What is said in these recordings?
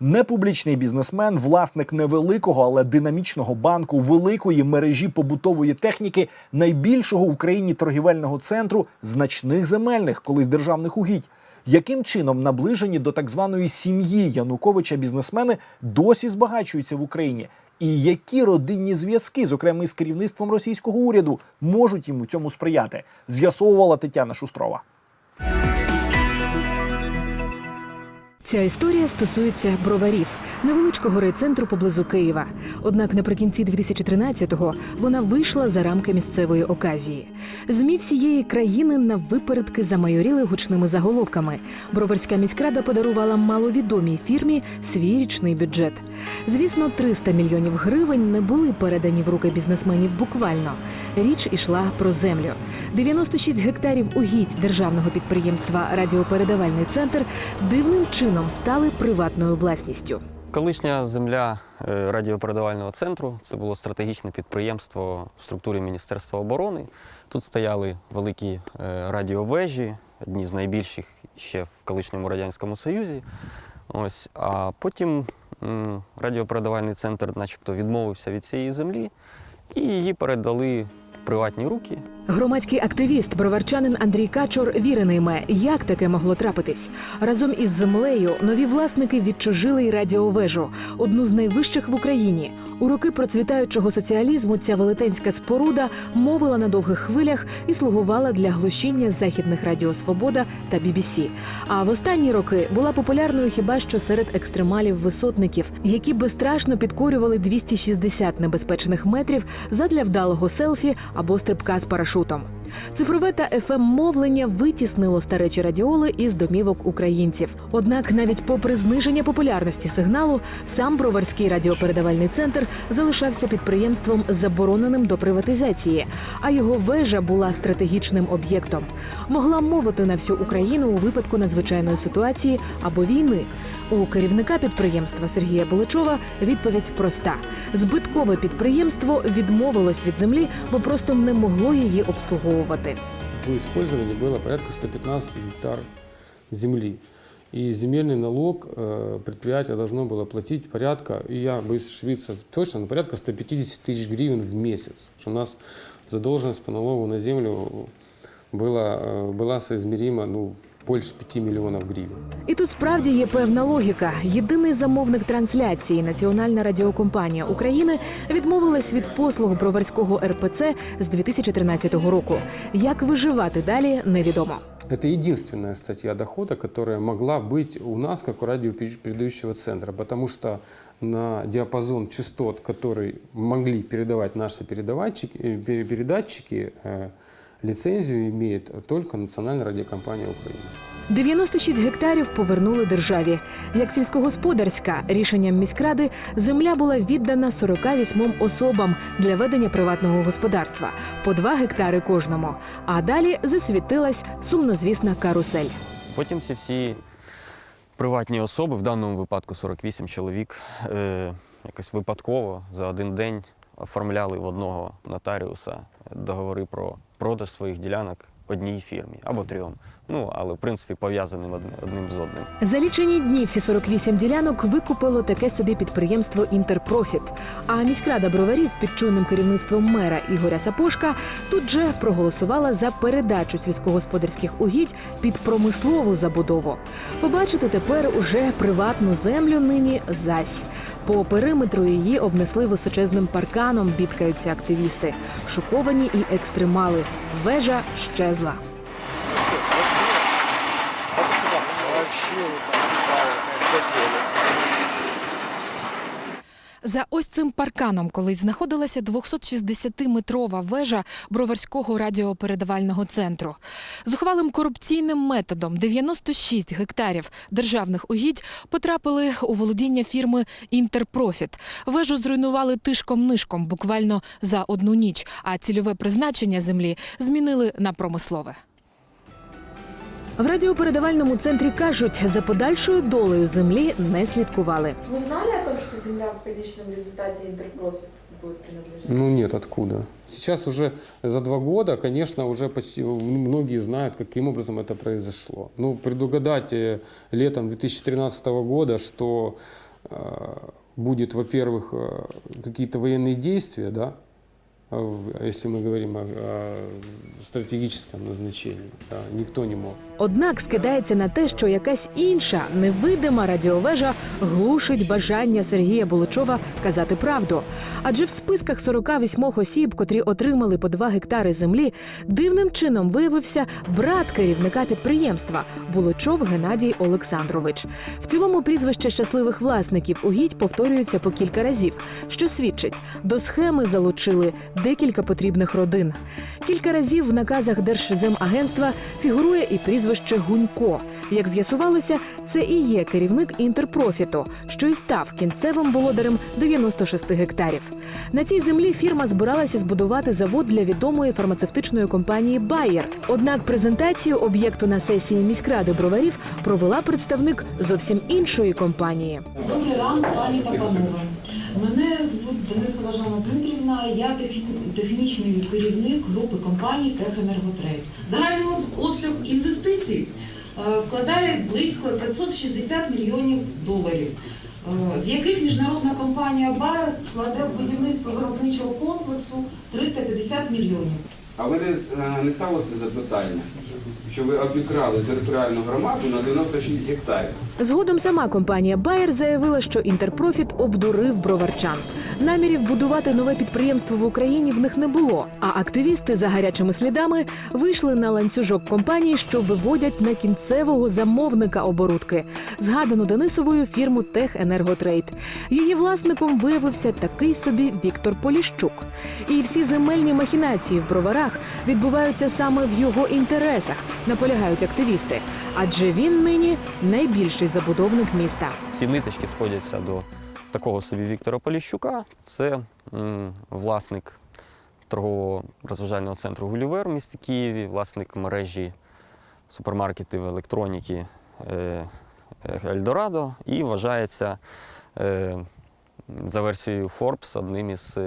Непублічний бізнесмен, власник невеликого, але динамічного банку, великої мережі побутової техніки, найбільшого в Україні торгівельного центру, значних земельних, колись державних угідь. Яким чином наближені до так званої сім'ї Януковича бізнесмени досі збагачуються в Україні? І які родинні зв'язки, зокрема із керівництвом російського уряду, можуть їм у цьому сприяти? З'ясовувала Тетяна Шустрова. Ця історія стосується броварів, невеличкого райцентру поблизу Києва. Однак наприкінці 2013-го вона вийшла за рамки місцевої оказії. ЗМІ всієї країни на випередки замайоріли гучними заголовками. Броварська міськрада подарувала маловідомій фірмі свій річний бюджет. Звісно, 300 мільйонів гривень не були передані в руки бізнесменів буквально. Річ ішла про землю. 96 гектарів угідь державного підприємства Радіопередавальний центр дивним чином стали приватною власністю. Колишня земля е, радіопередавального центру це було стратегічне підприємство в структурі Міністерства оборони. Тут стояли великі е, радіовежі, одні з найбільших ще в колишньому Радянському Союзі. Ось, а потім радіопередавальний центр начебто відмовився від цієї землі і її передали в приватні руки. Громадський активіст, броварчанин Андрій Качур віренийме, як таке могло трапитись. Разом із землею нові власники відчужили й радіовежу, одну з найвищих в Україні. У роки процвітаючого соціалізму ця велетенська споруда мовила на довгих хвилях і слугувала для глушіння західних радіо Свобода та BBC. А в останні роки була популярною хіба що серед екстремалів-висотників, які безстрашно підкорювали 260 небезпечних метрів задля вдалого селфі або стрибка з парашутом. Цифрове та fm мовлення витіснило старечі радіоли із домівок українців. Однак, навіть попри зниження популярності сигналу, сам броварський радіопередавальний центр залишався підприємством забороненим до приватизації, а його вежа була стратегічним об'єктом. Могла мовити на всю Україну у випадку надзвичайної ситуації або війни. У керівника підприємства Сергія Буличова відповідь проста: збиткове підприємство відмовилось від землі, бо просто не могло її обслуговувати. В использовании было порядка 115 гектар земли. И земельный налог э, предприятие должно было платить порядка, и я боюсь ошибиться точно, но порядка 150 тысяч гривен в месяц. У нас задолженность по налогу на землю была, э, была соизмерима ну, больше 5 миллионов гривен. І тут справді є певна логіка. Єдиний замовник трансляції Національна радіокомпанія України відмовилась від послуг броварського РПЦ з 2013 року. Як виживати далі, невідомо. Это единственная статья дохода, которая могла быть у нас, как у радиопередающего центра, потому что на диапазон частот, который могли передавать наши передавальщики, э, пере- передатчики, э, лицензию имеет только Национальная радиокомпания Украины. 96 гектарів повернули державі. Як сільськогосподарська рішенням міськради земля була віддана 48 особам для ведення приватного господарства по 2 гектари кожному. А далі засвітилась сумнозвісна карусель. Потім ці всі приватні особи, в даному випадку 48 чоловік, е, якось випадково за один день оформляли в одного нотаріуса договори про продаж своїх ділянок одній фірмі або трьом. Ну, але в принципі пов'язаним одним, з одним. За лічені дні всі 48 ділянок викупило таке собі підприємство Інтерпрофіт. А міськрада броварів під чуйним керівництвом мера Ігоря Сапошка тут же проголосувала за передачу сільськогосподарських угідь під промислову забудову. Побачити тепер уже приватну землю нині зась. По периметру її обнесли височезним парканом, бідкаються активісти. Шоковані і екстремали. Вежа щезла. За ось цим парканом колись знаходилася 260-метрова вежа Броварського радіопередавального центру. З ухвалим корупційним методом 96 гектарів державних угідь потрапили у володіння фірми Інтерпрофіт. Вежу зруйнували тишком-нишком буквально за одну ніч, а цільове призначення землі змінили на промислове. В радіопередавальному центрі кажуть, за подальшою долею землі не слідкували. Вы знали что земля в конечном результате Интерпрофит будет принадлежать? Ну нет, откуда? Сейчас уже за два года, конечно, уже почти многие знают, каким образом это произошло. Ну, предугадать э, летом 2013 года, что э, будет, во-первых, э, какие-то военные действия, да, а если мы говорим о, о стратегическом назначении, да, никто не мог. Однак скидається на те, що якась інша невидима радіовежа глушить бажання Сергія Буличова казати правду. Адже в списках 48 осіб, котрі отримали по 2 гектари землі, дивним чином виявився брат керівника підприємства Буличов Геннадій Олександрович. В цілому прізвище щасливих власників угідь повторюється по кілька разів, що свідчить, до схеми залучили декілька потрібних родин. Кілька разів в наказах Держземагентства фігурує і прізвище Гунько. Як з'ясувалося, це і є керівник інтерпрофіту, що і став кінцевим володарем 96 гектарів. На цій землі фірма збиралася збудувати завод для відомої фармацевтичної компанії Bayer. Однак презентацію об'єкту на сесії міськради броварів провела представник зовсім іншої компанії. Добрий ранок, пані та панове. Мене звуть Денисова Жанна Дмитрівна, я техні- технічний керівник групи компаній «Техенерготрейд». Загальний обсяг інвестицій е, складає близько 560 мільйонів доларів, е, з яких міжнародна компанія Bayer вкладе в будівництво виробничого комплексу 350 мільйонів. А ви не, е, не ставилися запитання, що ви обікрали територіальну громаду на 96 гектарів? Згодом сама компанія Bayer заявила, що Інтерпрофіт обдурив броварчан. Намірів будувати нове підприємство в Україні в них не було. А активісти за гарячими слідами вийшли на ланцюжок компанії, що виводять на кінцевого замовника оборудки, згадану Денисовою фірму Техенерготрейд. Її власником виявився такий собі Віктор Поліщук. І всі земельні махінації в броварах відбуваються саме в його інтересах, наполягають активісти. Адже він нині найбільший забудовник міста. Ці ниточки сходяться до такого собі Віктора Поліщука. Це м, власник торгового розважального центру Гулівер в місті Києві, власник мережі супермаркетів електроніки е, е, Ельдорадо і вважається е, за версією Forbes одним із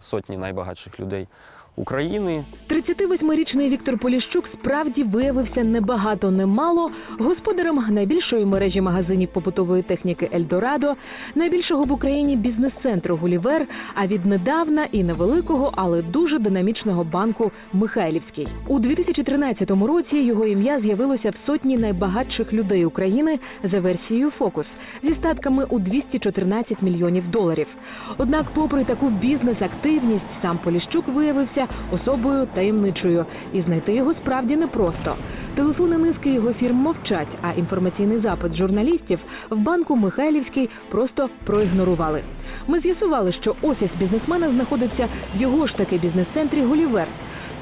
сотні найбагатших людей України. 38-річний Віктор Поліщук справді виявився небагато немало господарем найбільшої мережі магазинів побутової техніки Ельдорадо, найбільшого в Україні бізнес-центру Гулівер, а віднедавна і невеликого, але дуже динамічного банку Михайлівський. У 2013 році його ім'я з'явилося в сотні найбагатших людей України за версією Фокус зі статками у 214 мільйонів доларів. Однак, попри таку бізнес-активність, сам Поліщук виявився особою таємничою, і знайти його справді непросто. Телефони низки його фірм мовчать, а інформаційний запит журналістів в банку Михайлівський просто проігнорували. Ми з'ясували, що офіс бізнесмена знаходиться в його ж таки бізнес-центрі Гулівер.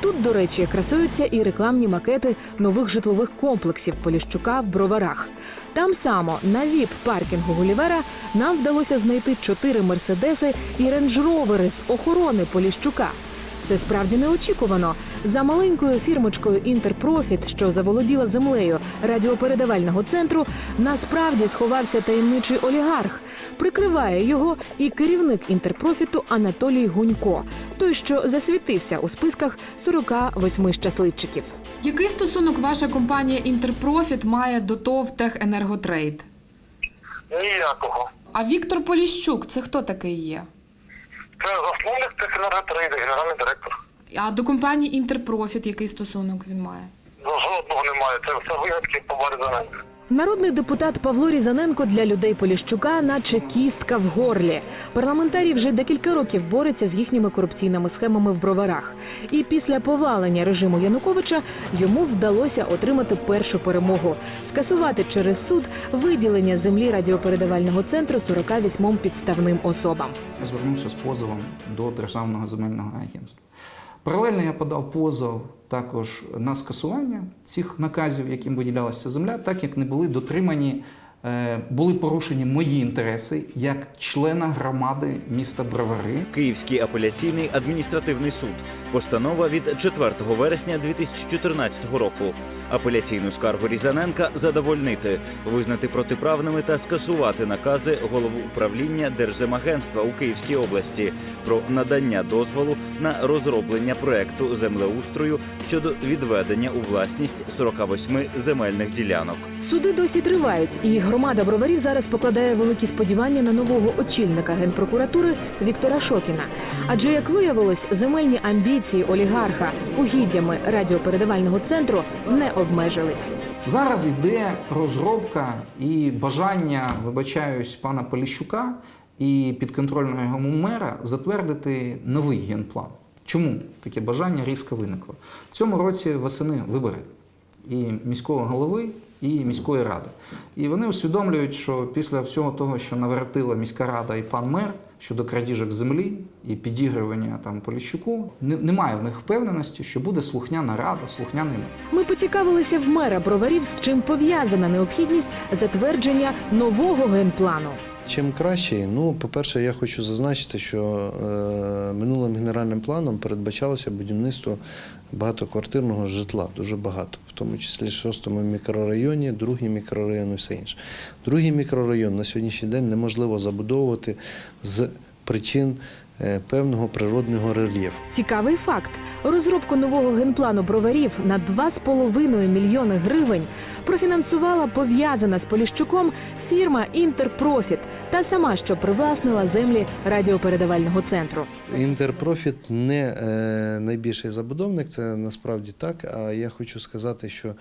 Тут, до речі, красуються і рекламні макети нових житлових комплексів Поліщука в броварах. Там само на віп паркінгу Гулівера нам вдалося знайти чотири мерседеси і рейндж-ровери з охорони Поліщука. Це справді неочікувано. За маленькою фірмочкою Інтерпрофіт, що заволоділа землею радіопередавального центру, насправді сховався таємничий олігарх. Прикриває його і керівник інтерпрофіту Анатолій Гунько, той, що засвітився у списках 48 щасливчиків. Який стосунок ваша компанія Інтерпрофіт має до ТОВ Техенерготрейд? Ніякого. А Віктор Поліщук це хто такий є? Це засновник технологотрейду, генеральний директор. А до компанії Інтерпрофіт який стосунок він має? До Жодного немає. Це все вигадки по Барзаненку. Народний депутат Павло Різаненко для людей Поліщука, наче кістка в горлі. Парламентарій вже декілька років бореться з їхніми корупційними схемами в броварах. І після повалення режиму Януковича йому вдалося отримати першу перемогу скасувати через суд виділення землі радіопередавального центру 48 підставним особам. Звернувся з позовом до Державного земельного агентства. Паралельно я подав позов також на скасування цих наказів, яким виділялася земля, так як не були дотримані були порушені мої інтереси як члена громади міста Бровари. Київський апеляційний адміністративний суд. Постанова від 4 вересня 2014 року. Апеляційну скаргу Різаненка задовольнити, визнати протиправними та скасувати накази голови управління Держземагентства у Київській області про надання дозволу на розроблення проекту землеустрою щодо відведення у власність 48 земельних ділянок. Суди досі тривають, і громада броварів зараз покладає великі сподівання на нового очільника генпрокуратури Віктора Шокіна. Адже як виявилось, земельні амбіції олігарха угіддями радіопередавального центру не обмежились. Зараз йде розробка і бажання, вибачаюсь, пана Поліщука і підконтрольного йому мера затвердити новий генплан. Чому таке бажання різко виникло? В цьому році восени вибори і міського голови, і міської ради. І вони усвідомлюють, що після всього того, що навертила міська рада і пан мер щодо крадіжок землі і підігрування там Поліщуку, немає в них впевненості, що буде слухняна рада, слухняний. Ми поцікавилися в мера броварів, з чим пов'язана необхідність затвердження нового генплану. Чим краще, ну, по-перше, я хочу зазначити, що е, минулим генеральним планом передбачалося будівництво багатоквартирного житла, дуже багато, в тому числі шостому мікрорайоні, другий мікрорайон і все інше. Другий мікрорайон на сьогоднішній день неможливо забудовувати з причин певного природного рельєфу. Цікавий факт: розробку нового генплану броварів на 2,5 мільйони гривень профінансувала пов'язана з Поліщуком фірма Інтерпрофіт, та сама, що привласнила землі радіопередавального центру. Інтерпрофіт не е, найбільший забудовник, це насправді так. А я хочу сказати, що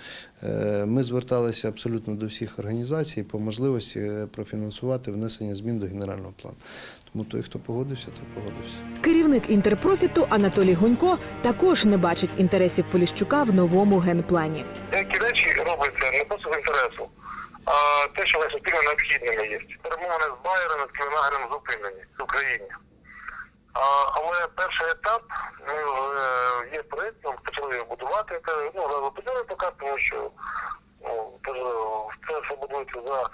е, ми зверталися абсолютно до всіх організацій по можливості е, профінансувати внесення змін до генерального плану. Тому той, хто погодився, той погодився. Керівник інтерпрофіту Анатолій Гунько також не бачить інтересів Поліщука в новому генплані. Деякі речі робляться не просто з інтересу, а те, що вони суспільно необхідними є. Перемовини з Байером з Кленагарем зупинені в Україні. А, але перший етап ми вже є проєктом, почали його будувати. Це ну, розподіли поки, тому що ну, це все будується за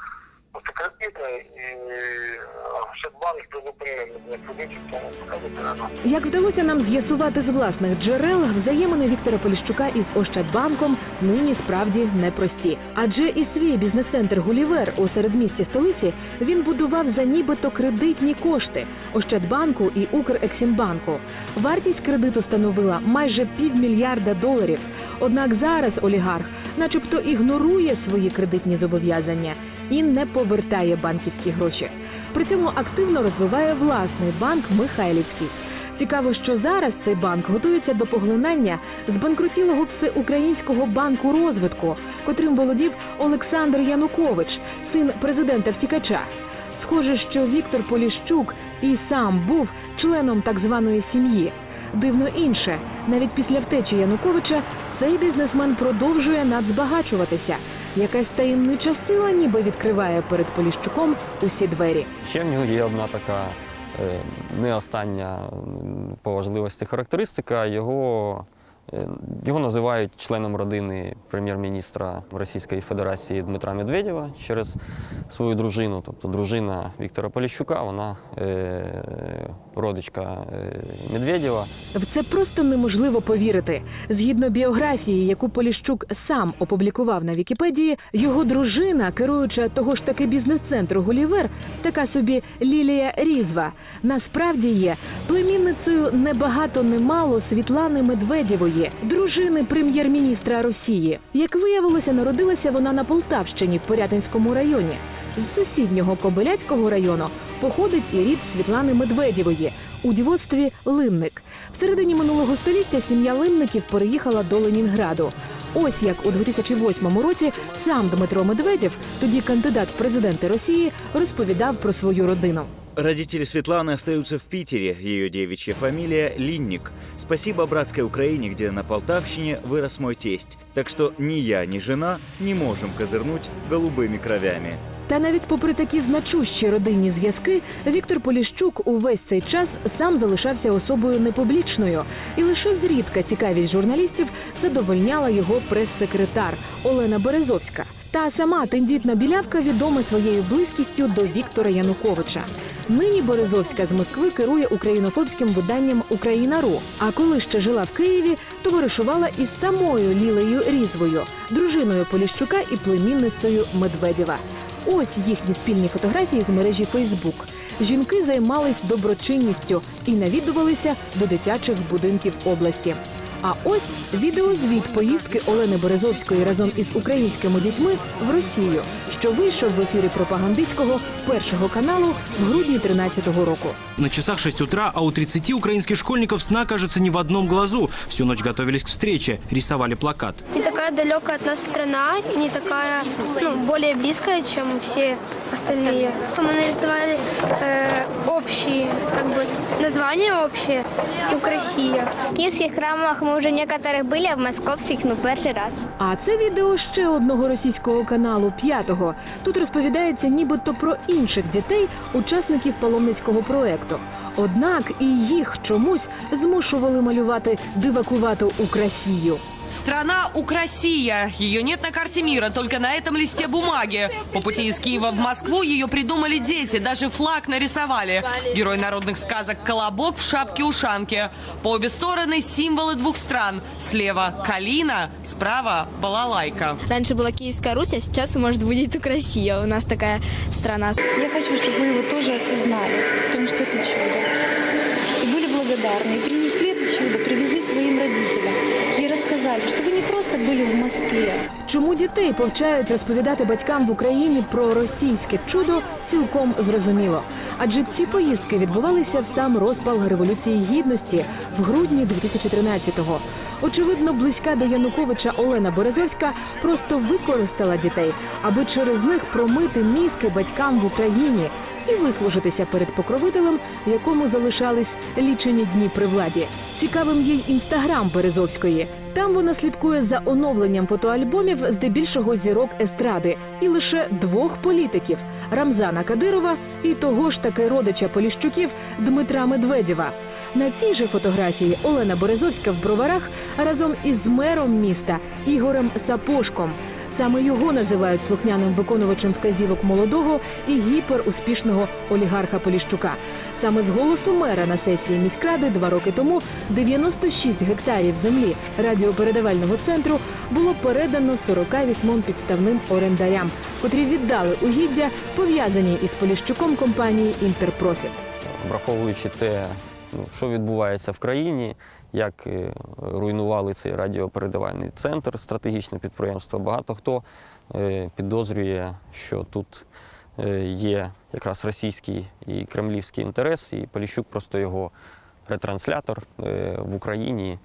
не Як вдалося нам з'ясувати з власних джерел, взаємини Віктора Поліщука із Ощадбанком нині справді непрості. Адже і свій бізнес-центр Гулівер у середмісті столиці він будував за нібито кредитні кошти Ощадбанку і Укрексімбанку. Вартість кредиту становила майже півмільярда доларів. Однак зараз олігарх, начебто, ігнорує свої кредитні зобов'язання і не повертає банківські гроші. При цьому активно розвиває власний банк Михайлівський. Цікаво, що зараз цей банк готується до поглинання збанкрутілого всеукраїнського банку розвитку, котрим володів Олександр Янукович, син президента втікача. Схоже, що Віктор Поліщук і сам був членом так званої сім'ї. Дивно інше, навіть після втечі Януковича цей бізнесмен продовжує надцбагачуватися. Якась таємнича сила ніби відкриває перед Поліщуком усі двері. Ще в нього є одна така е, не остання по важливості характеристика. Його, його називають членом родини прем'єр-міністра Російської Федерації Дмитра Медведєва через свою дружину. Тобто дружина Віктора Поліщука, вона е, родичка е, Медведєва. В це просто неможливо повірити. Згідно біографії, яку Поліщук сам опублікував на Вікіпедії, його дружина, керуюча того ж таки бізнес-центру Гулівер, така собі Лілія Різва, насправді є племінницею небагато немало Світлани Медведєвої, дружини прем'єр-міністра Росії. Як виявилося, народилася вона на Полтавщині в Порятинському районі. З сусіднього Кобиляцького району походить і рід Світлани Медведєвої у дівоцтві Линник. В середині минулого століття сім'я Линників переїхала до Ленінграду. Ось як у 2008 році сам Дмитро Медведєв, тоді кандидат в президенти Росії, розповідав про свою родину. Родители Светланы остаются в Питере. Ее девичья фамилия Линник. Спасибо братской Украине, где на Полтавщине вырос мой тесть. Так что ни я, ни жена не можем козырнуть голубыми кровями. Та навіть попри такі значущі родинні зв'язки, Віктор Поліщук увесь цей час сам залишався особою непублічною, і лише зрідка цікавість журналістів задовольняла його прес-секретар Олена Березовська. Та сама тендітна білявка відома своєю близькістю до Віктора Януковича. Нині Березовська з Москви керує українофобським виданням Україна.ру. А коли ще жила в Києві, товаришувала із самою Лілею Різвою, дружиною Поліщука і племінницею Медведєва. Ось їхні спільні фотографії з мережі Фейсбук. Жінки займались доброчинністю і навідувалися до дитячих будинків області. А ось відеозвіт поїздки Олени Березовської разом із українськими дітьми в Росію, що вийшов в ефірі пропагандистського першого каналу в грудні 13-го року. На часах 6 утра, а у 30 украинских школьников сна, кажется, не в одном глазу. Всю ночь готовились к встрече, рисовали плакат. Не такая далекая от нас страна, не такая, ну, более близкая, чем все остальные. Мы нарисовали э, общие, как бы, название общее «Украсия». В киевских храмах мы уже некоторых были, а в московских, ну, перший раз. А це відео ще одного російського каналу п'ятого. Тут розповідається нібито про інших дітей, учасників паломницького проекту. Однак і їх чомусь змушували малювати дивакувату Украсію. Страна Украсия. Ее нет на карте мира, только на этом листе бумаги. По пути из Киева в Москву ее придумали дети, даже флаг нарисовали. Герой народных сказок Колобок в шапке-ушанке. По обе стороны символы двух стран. Слева калина, справа балалайка. Раньше была Киевская Русь, а сейчас, может, будет Украсия. У нас такая страна. Я хочу, чтобы вы его тоже осознали, потому что это чудо. И были благодарны, и И рассказали, что вы не просто были в Москве, Чому дітей повчають розповідати батькам в Україні про російське чудо, цілком зрозуміло. Адже ці поїздки відбувалися в сам розпал революції гідності в грудні 2013-го. Очевидно, близька до Януковича Олена Березовська просто використала дітей, аби через них промити мізки батькам в Україні і вислужитися перед покровителем, якому залишались лічені дні при владі. Цікавим є й інстаграм Березовської. Там вона слідкує за оновленням фотоальбомів здебільшого зірок естради і лише двох політиків Рамзана Кадирова і того ж таки родича Поліщуків Дмитра Медведєва. На цій же фотографії Олена Березовська в броварах разом із мером міста Ігорем Сапошком. Саме його називають слухняним виконувачем вказівок молодого і гіперуспішного олігарха Поліщука. Саме з голосу мера на сесії міськради два роки тому 96 гектарів землі радіопередавального центру було передано 48 підставним орендарям, котрі віддали угіддя пов'язані із Поліщуком компанії Інтерпрофіт. враховуючи те, ну, що відбувається в країні, як е, руйнували цей радіопередавальний центр, стратегічне підприємство, багато хто е, підозрює, що тут е, є якраз російський і кремлівський інтерес, і Поліщук просто його ретранслятор в Україні.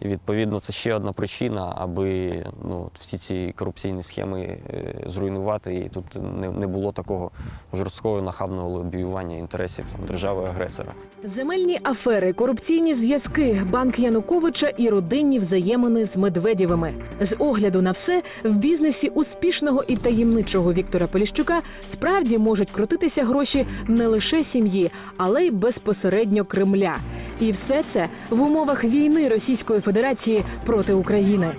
І відповідно це ще одна причина, аби ну, всі ці корупційні схеми е, зруйнувати, і тут не, не було такого жорсткого нахабного лобіювання інтересів держави-агресора. Земельні афери, корупційні зв'язки, банк Януковича і родинні взаємини з Медведєвими. З огляду на все в бізнесі успішного і таємничого Віктора Поліщука справді можуть крутитися гроші не лише сім'ї, але й безпосередньо Кремля. І все це в умовах війни Російської Федерації проти України.